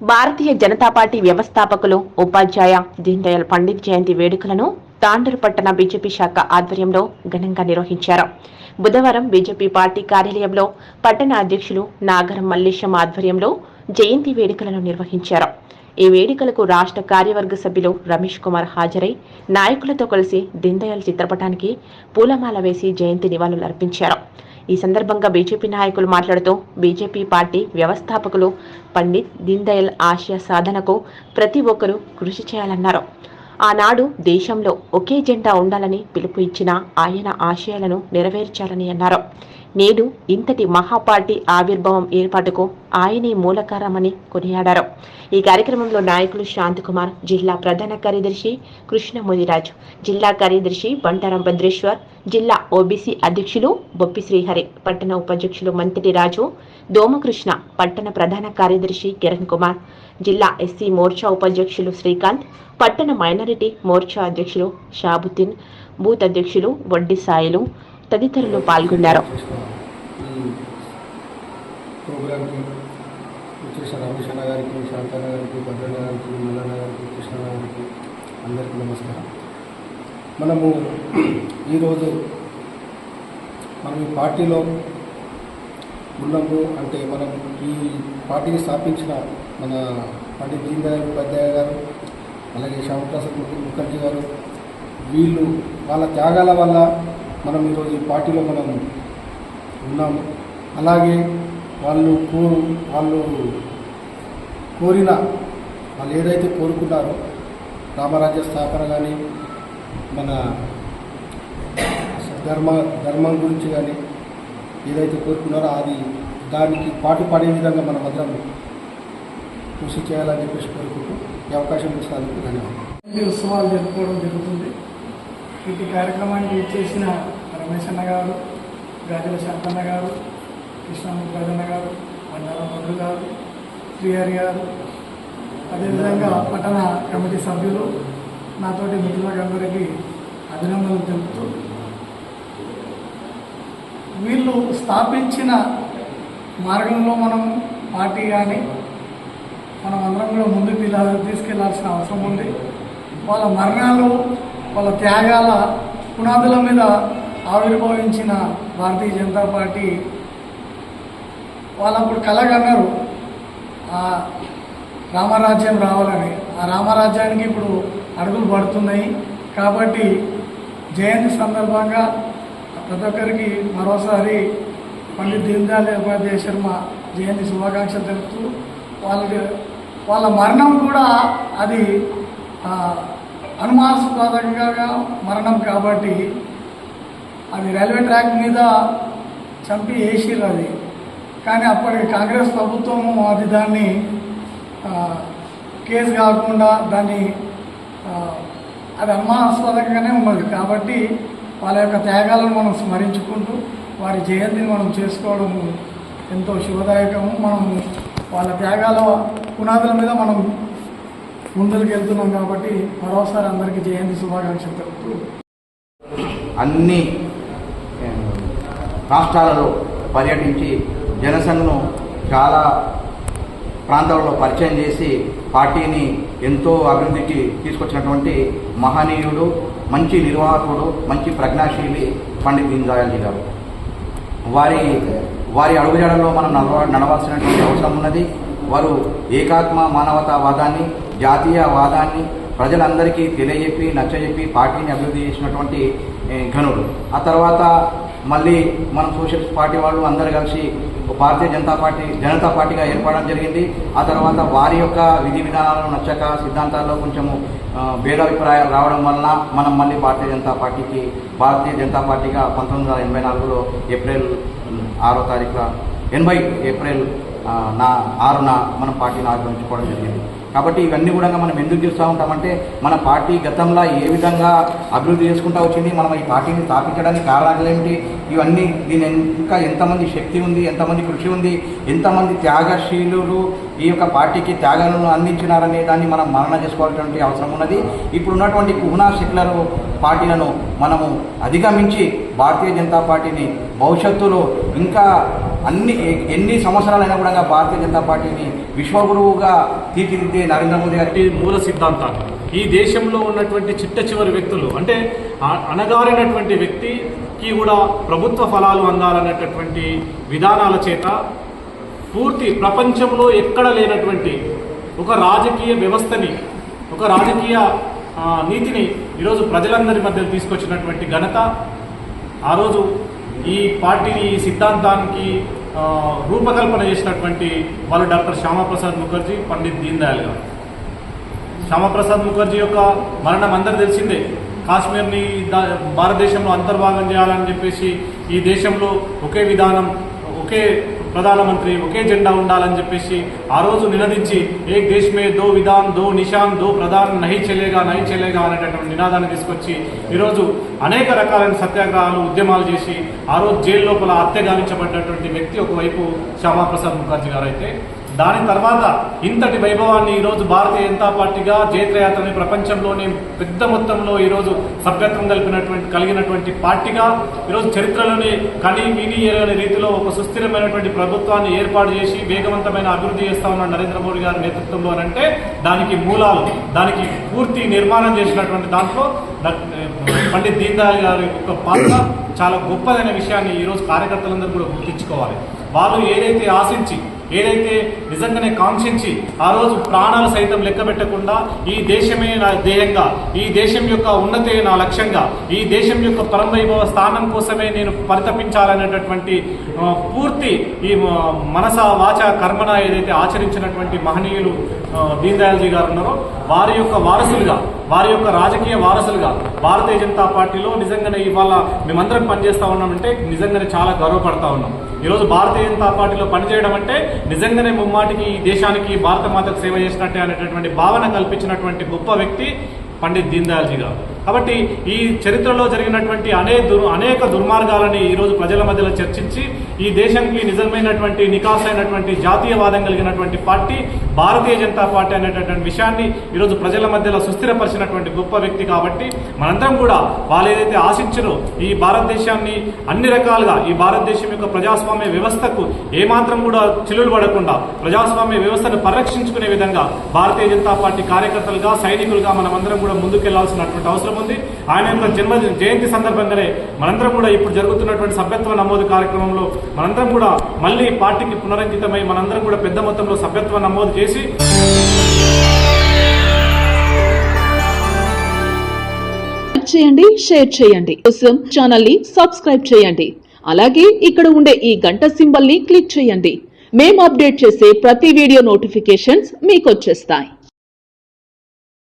Bharatiya Janata party వ్యవస్థాపకులు ఉపాధ్యాయ దీన్ పండిత్ జయంతి వేడుకలను తాండూరు పట్టణ బీజేపీ శాఖ ఆధ్వర్యంలో ఘనంగా నిర్వహించారు. బుధవారం బీజేపీ పార్టీ కార్యాలయంలో పట్టణ అధ్యక్షులు నాగరం మల్లేశం ఆధ్వర్యంలో జయంతి వేడుకలను నిర్వహించారు. ఈ వేడుకలకు రాష్ట్ర కార్యవర్గ సభ్యులు రమేష్ కుమార్ హాజరై నాయకులతో కలిసి దీన్ చిత్రపటానికి పూలమాల వేసి జయంతి నివాళులు అర్పించారు ఈ సందర్భంగా బీజేపీ నాయకులు మాట్లాడుతూ బీజేపీ పార్టీ వ్యవస్థాపకులు పండిత్ దీన్దయాల్ ఆశయ సాధనకు ప్రతి ఒక్కరూ కృషి చేయాలన్నారు. ఆనాడు దేశంలో ఒకే జెండా ఉండాలని పిలుపు ఇచ్చిన ఆయన ఆశయాలను నెరవేర్చాలని అన్నారు. నేడు ఇంతటి మహాపార్టీ ఆవిర్భావం ఏర్పాటుకు ఆయనే మూలకారమని కొనియాడారు. ఈ కార్యక్రమంలో నాయకులు శాంతికుమార్ జిల్లా ప్రధాన కార్యదర్శి కృష్ణ ముదిరాజు జిల్లా కార్యదర్శి బంటారం భద్రేశ్వర్ జిల్లా ఓబీసీ అధ్యక్షులు బొప్పి శ్రీహరి పట్టణ ఉపాధ్యక్షులు మంత్రి రాజు దోమకృష్ణ పట్టణ ప్రధాన కార్యదర్శి కిరణ్ కుమార్ జిల్లా ఎస్సీ మోర్చా ఉపాధ్యక్షులు శ్రీకాంత్ పట్టణ మైనారిటీ మోర్చా అధ్యక్షులు షాబుద్దీన్ బూత్ అధ్యక్షులు వడ్డీ సాయిలు తదితరులు పాల్గొన్నారు. ప్రోగ్రామ్కి వచ్చేసిన రమేష్ అన్న గారికి శాంతన్న గారికి భద్రన్న గారికి మల్లన్న గారికి కృష్ణ గారికి అందరికీ నమస్కారం. మనము ఈరోజు మనం ఈ పార్టీలో ఉన్నాము అంటే మనం ఈ పార్టీని స్థాపించిన మన పండిత్ దీన్ దయాళ్ ఉపాధ్యాయ గారు అలాగే శ్యామప్రసాద్ ముఖర్జీ గారు వీళ్ళు వాళ్ళ త్యాగాల వల్ల మనం ఈరోజు ఈ పార్టీలో మనం ఉన్నాము. అలాగే వాళ్ళు కో వాళ్ళు కోరిన వాళ్ళు ఏదైతే కోరుకున్నారో రామరాజ్య స్థాపన కానీ మన ధర్మ ధర్మం గురించి కానీ ఏదైతే కోరుకున్నారో అది దానికి పాటు పడే విధంగా మనం అందరం కృషి చేయాలని చెప్పేసి కోరుకుంటూ ఈ అవకాశం ఇస్తాను ధన్యవాదాలు. ఉత్సవాలు జరుపుకోవడం జరుగుతుంది. ఇటు కార్యక్రమానికి చేసిన రమేష్ అన్న గారు గాజుల శాంతన్న గారు కృష్ణముఖరాజన్న గారు బండార భద్రు గారు శ్రీహరి గారు. అదేవిధంగా పట్టణ కమిటీ సభ్యులు నాతోటి మిత్రులందరికీ అభినందనలు తెలుపుతూ వీళ్ళు స్థాపించిన మార్గంలో మనం పార్టీ కానీ మనం అందరం కూడా ముందుకు వెళ్ళాలి తీసుకెళ్ళాల్సిన అవసరం ఉంది. వాళ్ళ మరణాలు వాళ్ళ త్యాగాల పునాదుల మీద ఆవిర్భవించిన భారతీయ జనతా పార్టీ వాళ్ళు అప్పుడు కలగన్నారు ఆ రామరాజ్యం రావాలని. ఆ రామరాజ్యానికి ఇప్పుడు అడుగులు పడుతున్నాయి. కాబట్టి జయంతి సందర్భంగా ప్రతి ఒక్కరికి మరోసారి పండిత్ దీన్ ఉపాధ్యాయ శర్మ జయంతి శుభాకాంక్షలు తెలుపుతూ వాళ్ళకి వాళ్ళ మరణం కూడా అది ఆ, అనుమానాస్పదంగా మరణం కాబట్టి అది రైల్వే ట్రాక్ మీద చంపి వేసిర్రు అది. కానీ అప్పటికి కాంగ్రెస్ ప్రభుత్వం అది దాన్ని కేసు కాకుండా దాన్ని అది అనుమానాస్పదంగానే ఉన్నది. కాబట్టి వాళ్ళ యొక్క త్యాగాలను మనం స్మరించుకుంటూ వారి జయంతిని మనం చేసుకోవడం ఎంతో శుభదాయకము. మనం వాళ్ళ త్యాగాల పునాదుల మీద మనం ముందుకు వెళ్తున్నాం కాబట్టి మరోసారి అందరికీ జయంతి శుభాకాంక్షలు తెలుపుతూ. అన్ని రాష్ట్రాలలో పర్యటించి జనసంఘను చాలా ప్రాంతాలలో పరిచయం చేసి పార్టీని ఎంతో అభివృద్ధికి తీసుకొచ్చినటువంటి మహనీయుడు మంచి నిర్వాహకుడు మంచి ప్రజ్ఞాశీలి పండిత్ దీన్ గారు. వారి వారి అడుగుజాడల్లో మనం నడవ నడవాల్సినటువంటి అవసరం ఉన్నది. వారు ఏకాత్మ మానవతావాదాన్ని జాతీయవాదాన్ని ప్రజలందరికీ తెలియజెప్పి నచ్చజెప్పి పార్టీని అభివృద్ధి చేసినటువంటి ఘనుడు. ఆ తర్వాత మళ్ళీ మన సోషలిస్ట్ పార్టీ వాళ్ళు అందరు కలిసి భారతీయ జనతా పార్టీ జనతా పార్టీగా ఏర్పడడం జరిగింది. ఆ తర్వాత వారి యొక్క విధి విధానాలు నచ్చక సిద్ధాంతాల్లో కొంచెము భేదాభిప్రాయాలు రావడం వలన మనం మళ్ళీ భారతీయ జనతా పార్టీకి భారతీయ జనతా పార్టీగా పంతొమ్మిది వందల ఎనభై నాలుగులో ఏప్రిల్ ఆరో తారీఖున ఎనభై ఏప్రిల్ నా ఆరున మన పార్టీని ఆక్రమించుకోవడం జరిగింది. కాబట్టి ఇవన్నీ కూడా మనం ఎందుకు చూస్తూ ఉంటామంటే మన పార్టీ గతంలో ఏ విధంగా అభివృద్ధి చేసుకుంటూ వచ్చింది మనం ఈ పార్టీని స్థాపించడానికి కారణాలు ఏమిటి ఇవన్నీ దీని ఇంకా ఎంతమంది శక్తి ఉంది ఎంతమంది కృషి ఉంది ఎంతమంది త్యాగశీలులు ఈ యొక్క పార్టీకి త్యాగాలను అందించినారనే దాన్ని మనం మరణ చేసుకోవాల్సినటువంటి అవసరం ఉన్నది. ఇప్పుడు ఉన్నటువంటి కుహనా సెక్యులర్ పార్టీలను మనము అధిగమించి భారతీయ జనతా పార్టీని భవిష్యత్తులో ఇంకా అన్ని ఎన్ని సంవత్సరాలైనా కూడా భారతీయ జనతా పార్టీని విశ్వగురువుగా తీర్చిదిద్దే నరేంద్ర మోదీ గారి. మూల సిద్ధాంతాలు. ఈ దేశంలో ఉన్నటువంటి చిట్ట చివరి వ్యక్తులు అంటే అ- అణగారినటువంటి వ్యక్తికి కూడా ప్రభుత్వ ఫలాలు అందాలనేటటువంటి విధానాల చేత పూర్తి ప్రపంచంలో ఎక్కడ లేనటువంటి ఒక రాజకీయ వ్యవస్థని ఒక రాజకీయ నీతిని ఈరోజు ప్రజలందరి మధ్య తీసుకొచ్చినటువంటి ఘనత ఆ రోజు ఈ పార్టీని ఈ సిద్ధాంతానికి రూపకల్పన చేసినటువంటి వాళ్ళు డాక్టర్ శ్యామప్రసాద్ ముఖర్జీ పండిత్ దీన్ దయాల్ గారు. శ్యామప్రసాద్ ముఖర్జీ యొక్క మరణం అందరు తెలిసిందే. కాశ్మీర్ని దా- భారతదేశంలో అంతర్భాగం చేయాలని చెప్పేసి ఈ దేశంలో ఒకే విధానం ఒకే ప్రధానమంత్రి ఒకే జెండా ఉండాలని చెప్పేసి ఆ రోజు నినదించి ఏ దేశమే దో విధాన్ దో నిషాన్ దో ప్రధాన్ నహి చెలేగా నహి చెలేగా అనేటటువంటి నినాదాన్ని తీసుకొచ్చి ఈరోజు అనేక రకాలైన సత్యాగ్రహాలు ఉద్యమాలు చేసి ఆ రోజు జైలు లోపల హత్య గావించబడ్డటువంటి వ్యక్తి ఒకవైపు శ్యామాప్రసాద్ ముఖర్జీ గారు అయితే దాని తర్వాత ఇంతటి వైభవాన్ని ఈరోజు భారతీయ జనతా పార్టీగా జైత్రయాత్రని ప్రపంచంలోనే పెద్ద మొత్తంలో ఈరోజు సభ్యత్వం కలిపినటువంటి కలిగినటువంటి పార్టీగా ఈరోజు చరిత్రలోనే కని విని ఎరగని రీతిలో ఒక సుస్థిరమైనటువంటి ప్రభుత్వాన్ని ఏర్పాటు చేసి వేగవంతమైన అభివృద్ధి చేస్తా ఉన్న నరేంద్ర మోడీ గారి నేతృత్వంలో అంటే దానికి మూలాలు దానికి పూర్తి నిర్మాణం చేసినటువంటి దాంట్లో పండిత్ దీన్ దయాళ్ గారి యొక్క పాత్ర చాలా గొప్పదైన విషయాన్ని ఈరోజు కార్యకర్తలందరూ కూడా గుర్తించుకోవాలి. వాళ్ళు ఏదైతే ఆశించి ఏదైతే నిజంగానే కాంక్షించి ఆ రోజు ప్రాణాలు సైతం లెక్క పెట్టకుండా ఈ దేశమే నా ధ్యేయంగా ఈ దేశం యొక్క ఉన్నతే నా లక్ష్యంగా ఈ దేశం యొక్క పరమవైభవ స్థానం కోసమే నేను పరితపించాలనేటటువంటి పూర్తి ఈ మనస వాచ కర్మన ఏదైతే ఆచరించినటువంటి మహనీయులు దీన్ దయాల్జీ గారు ఉన్నారో వారి యొక్క వారసులుగా వారి యొక్క రాజకీయ వారసులుగా భారతీయ జనతా పార్టీలో నిజంగానే ఇవాళ మేమందరం పనిచేస్తా ఉన్నామంటే నిజంగానే చాలా గర్వపడతా ఉన్నాం. ఈరోజు భారతీయ జనతా పార్టీలో పనిచేయడం అంటే నిజంగానే ముమ్మాటికి ఈ దేశానికి భారత మాతకు సేవ చేసినట్టే అనేటటువంటి భావన కల్పించినటువంటి గొప్ప వ్యక్తి పండిత్ దీన్ దయాల్జీ గారు. కాబట్టి ఈ చరిత్రలో జరిగినటువంటి అనే దుర్ అనేక దుర్మార్గాలని ఈరోజు ప్రజల మధ్యలో చర్చించి ఈ దేశానికి నిజమైనటువంటి నికాసైనటువంటి జాతీయవాదం కలిగినటువంటి పార్టీ భారతీయ జనతా పార్టీ అనేటటువంటి విషయాన్ని ఈరోజు ప్రజల మధ్యలో సుస్థిరపరిచినటువంటి గొప్ప వ్యక్తి కాబట్టి మనందరం కూడా వాళ్ళు ఏదైతే ఆశించారో ఈ భారతదేశాన్ని అన్ని రకాలుగా ఈ భారతదేశం యొక్క ప్రజాస్వామ్య వ్యవస్థకు ఏమాత్రం కూడా చిల్లులు పడకుండా ప్రజాస్వామ్య వ్యవస్థను పరిరక్షించుకునే విధంగా భారతీయ జనతా పార్టీ కార్యకర్తలుగా సైనికులుగా మనమందరం కూడా ముందుకెళ్ళాల్సినటువంటి అవసరం ఉంది ఆయన యొక్క జన్మ జయంతి సందర్భంగానే మనందరం కూడా ఇప్పుడు జరుగుతున్నటువంటి సభ్యత్వ నమోదు కార్యక్రమంలో మనందరం కూడా మళ్ళీ పార్టీకి పునరంకితమై మనందరం కూడా పెద్ద మొత్తంలో సభ్యత్వ నమోదు చేసి చేయండి షేర్ చేయండి. కోసం ఛానల్ని సబ్స్క్రైబ్ చేయండి. అలాగే ఇక్కడ ఉండే ఈ గంట సింబల్ని క్లిక్ చేయండి. మేము అప్డేట్ చేసే ప్రతి వీడియో నోటిఫికేషన్స్ మీకు వచ్చేస్తాయి.